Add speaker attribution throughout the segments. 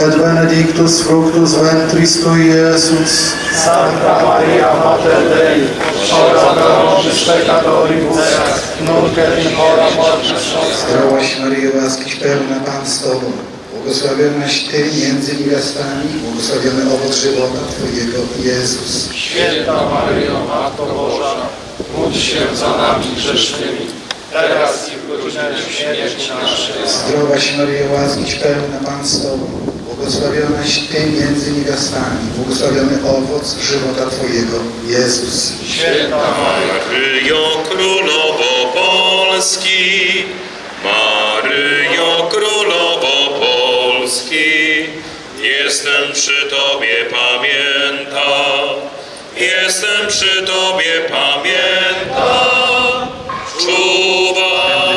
Speaker 1: et benedictus fructus ventris tui, Iesus.
Speaker 2: Santa Maria Mater Dei, ora pro nobis peccatoribus, nunc et in hora mortis.
Speaker 3: Zdrowaś Maryjo, łaskiś pełna Pan z Tobą, błogosławionaś Ty między niewiastami, błogosławiony owoc żywota Twojego, Jezus.
Speaker 2: Święta Maryjo, Matko Boża, módl się za nami grzesznymi, teraz i w godzinę śmierci naszej.
Speaker 3: Zdrowaś Maryjo, łaskiś pełna Pan z Tobą, błogosławionaś Ty między niewiastami, błogosławiony owoc żywota Twojego, Jezus.
Speaker 2: Święta Maryjo,
Speaker 4: Maryjo Królowo Polski, Maryjo Królowo Polski, jestem przy Tobie, pamiętam, jestem przy Tobie, pamiętam, czuwam.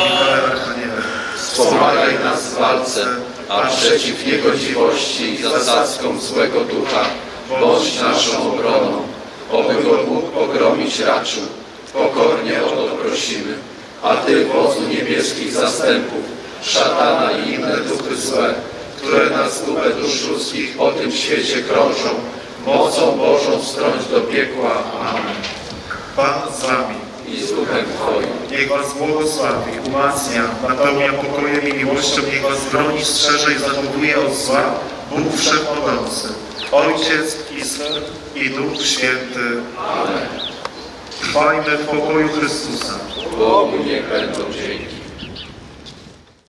Speaker 5: Wspomagaj nas w walce, a przeciw niegodziwości i zasadzkom złego ducha bądź naszą obroną. Oby go Bóg pogromić raczył, pokornie o to prosimy. A Ty, wozu niebieskich zastępów, szatana i inne duchy złe, które na zgubę dusz ludzkich po tym świecie krążą, mocą Bożą strąć do piekła. Amen.
Speaker 6: Pan z wami.
Speaker 5: I z duchem Twoim.
Speaker 6: Niech was błogosławi, umacnia, napełnia pokojem i miłością, niech was broni, strzeże i zachowuje od zła Bóg Wszechmogący, Ojciec i Syn i Duch Święty.
Speaker 5: Amen.
Speaker 6: Trwajmy w pokoju Chrystusa.
Speaker 5: Bogu niech będą dzięki.